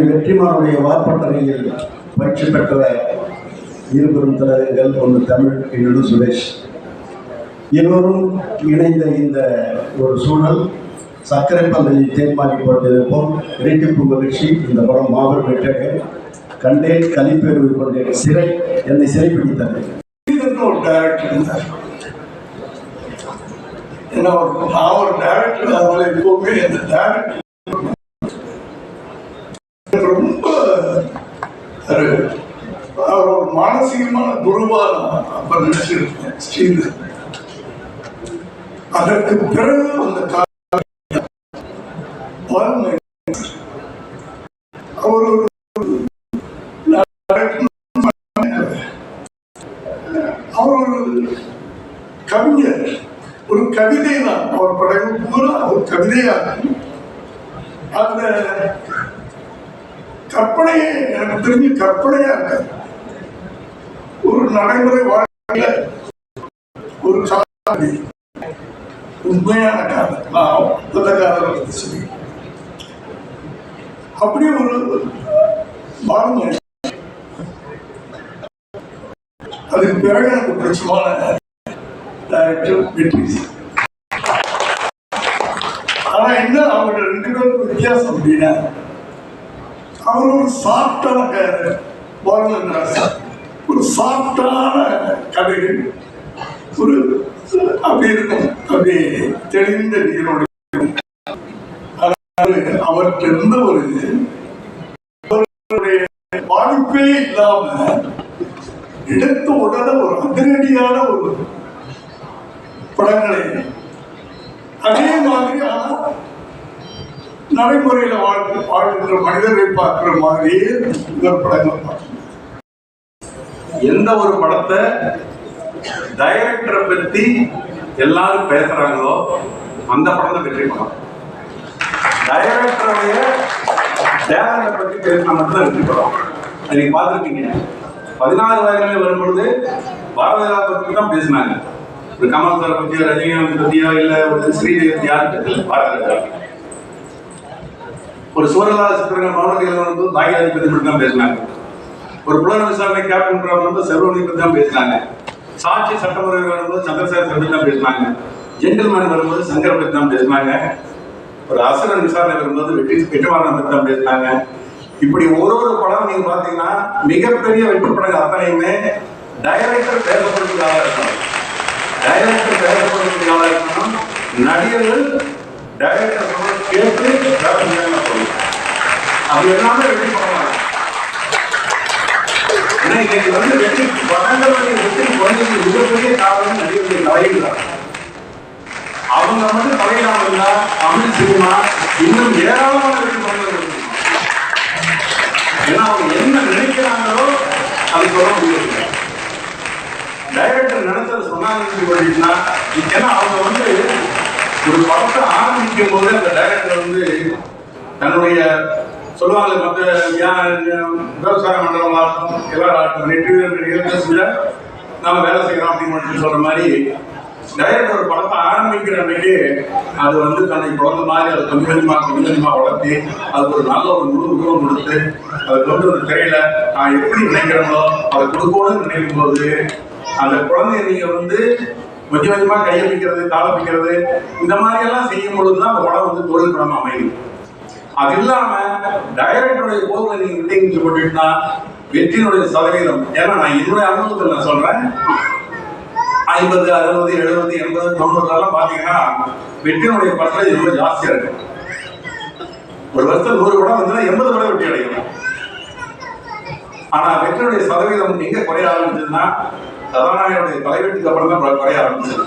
தம்பி வெற்றிமாருடைய வார்ப்பட்டறையில் பயிற்சி பெற்ற இருபெரும் தலைவர்கள் ஒன்று தமிழ் இன்னொன்று சுரேஷ். இருவரும் இணைந்த இந்த ஒரு சூழல் சர்க்கரை பந்தையை தேர்மாறி போட்டது போல் இரட்டிப்பு மகிழ்ச்சி இந்த படம் மாபெரும் வெற்றியை கண்டேன் கலிப்பேறு கொண்டேன் சிறை என்னை சிறைப்பிடித்தது. இதுன்னு ஒரு ஏன்னா ஒரு நான் ஒரு டேரக்டர் அதனால எப்பவுமே அந்த டேரக்டர் ரொம்ப ஒரு அவர் ஒரு மானசீகமான துருவாரம் அப்ப நினைச்சிருக்கேன் ஸ்ரீதர். அதற்கு பிறகு அந்த அவர் ஒரு அவர் ஒரு கவிஞர் ஒரு கவிதை தான் அவர் படைப்பு பூரா ஒரு கவிதையாக அந்த கற்பனையே எனக்கு தெரிஞ்சு கற்பனையா இருக்காது ஒரு நடைமுறை வாழ்க்கையில ஒரு காதலி உண்மையான காதல். நான் புத்த காதலை சொல்லி அப்படியே ஒரு வாழ்ந்த அதுக்கு பிறகு எனக்கு பிடிச்சமான டைரக்டர் வெற்றி ஆனா என்ன அவங்க ரெண்டு பேருக்கு வித்தியாசம் அப்படின்னா அவர் ஒரு சாஃப்டான பாரதன் ஒரு சாஃப்டான கதைகள் ஒரு அப்படி இருக்கும். அப்படி தெளிந்த நீரோடு. அவருக்கு இருந்த ஒரு அவருடைய பாதிப்பே இல்லாம எடுத்த உடனே ஒரு அதிரடியான ஒரு படங்களை அதே மாதிரி ஆனால் நடைமுறையில வாழ்ந்து வாழ்கின்ற மனிதரை பார்க்கிற மாதிரியே இந்த படங்கள் எந்த ஒரு படத்தை டைரக்டரை பத்தி எல்லாரும் பேசுறாங்களோ அந்த படத்தை வெற்றி படம். டைரக்டருடைய டேலண்ட பத்தி பேசினா மட்டும்தான் வெற்றி படம். நீங்க பார்த்துருக்கீங்க. பதினாறு வயதுல வரும்பொழுது பாரதியா பத்தி தான் பேசினாங்க. ஒரு கமல் சார் பத்தியோ ரஜினிகாந்த் பத்தியோ இல்ல ஒரு ஸ்ரீதேவி யாருக்கு தெரியல ஒரு சூரலாத சித்திரங்கள் மௌனகையில் வந்து தாயாரி பத்தி மட்டும் தான் பேசினாங்க. ஒரு புலன விசாரணை கேப்டன் ராவ் வந்து செல்வனை பத்தி தான் பேசினாங்க. சாட்சி சட்டமுறை வரும்போது சந்திரசேகர் பத்தி தான் பேசினாங்க. ஜென்டில்மேன் வரும்போது சங்கர் பத்தி தான் பேசினாங்க. ஒரு அசுரன் விசாரணை வரும்போது வெற்றி வெற்றிவாரன் பத்தி தான் பேசினாங்க. இப்படி ஒரு ஒரு படம் நீங்க பாத்தீங்கன்னா மிகப்பெரிய வெற்றி படங்கள் அத்தனையுமே டைரக்டர் பேசப்படுவதாக இருக்கணும். டைரக்டர் பேசப்படுவதாக இருக்கணும். நடிகர்கள் டைரக்டர் கேட்டு அது எல்லாமே வெற்றி படம்? ஏன்னா இன்னைக்கு வந்து வெற்றி படங்களுடைய வெற்றி குறைஞ்சது மிகப்பெரிய காரணம் நடிகர்களுடைய தலைகள் அவங்க மட்டும் தலையிடாம இருந்தா தமிழ் சினிமா இன்னும் ஏராளமான வெற்றி படங்கள் ஏன்னா அவங்க என்ன நினைக்கிறாங்களோ அது சொல்ல முடியாது. டைரக்டர் நினைச்சதை சொன்னாங்கன்னு சொல்லிட்டுனா ஏன்னா அவங்க வந்து ஒரு படத்தை ஆரம்பிக்கும் போது அந்த டைரக்டர் வந்து தன்னுடைய சொல்லுவாங்க மற்ற விவசாய மண்டலமாக ஆகட்டும் எல்லாரும் ஆகட்டும் நெட்டு நம்ம வேலை செய்யறோம் அப்படின்னு மட்டும் சொல்ற மாதிரி டைரக்ட் ஒரு படத்தை ஆரம்பிக்கிற அன்னைக்கு அது வந்து தன்னை குழந்த மாதிரி அதை கொஞ்சம் கொஞ்சமா கொஞ்சம் கொஞ்சமா வளர்த்தி அதுக்கு ஒரு நல்ல ஒரு முழு உருவம் கொடுத்து அதை கொண்டு ஒரு திரையில நான் எப்படி நினைக்கிறோமோ அதை கொடுக்கணும்னு நினைக்கும் போது அந்த குழந்தைய நீங்க வந்து கொஞ்சம் கொஞ்சமா கையளிக்கிறது தாளப்பிக்கிறது இந்த மாதிரி எல்லாம் செய்யும் பொழுதுதான் அந்த படம் வந்து தொழில் படம் அமையும். அது இல்லாம டைரக்டருடைய போக்குல நீங்க விட்டீங்கன்னு போட்டுட்டா வெற்றியினுடைய சதவீதம். ஏன்னா நான் என்னுடைய அனுபவத்தில் நான் சொல்றேன். ஐம்பது அறுபது எழுபது எண்பது தொண்ணூறுலாம் பாத்தீங்கன்னா வெற்றியினுடைய பர்சன்டேஜ் ரொம்ப ஜாஸ்தியா இருக்கு. ஒரு வருஷம் நூறு படம் வந்து எண்பது படம் வெற்றி அடையும். ஆனா வெற்றியுடைய சதவீதம் எங்க குறைய ஆரம்பிச்சதுன்னா கதாநாயகனுடைய தலைவீட்டுக்கு அப்புறம் தான் குறைய ஆரம்பிச்சது.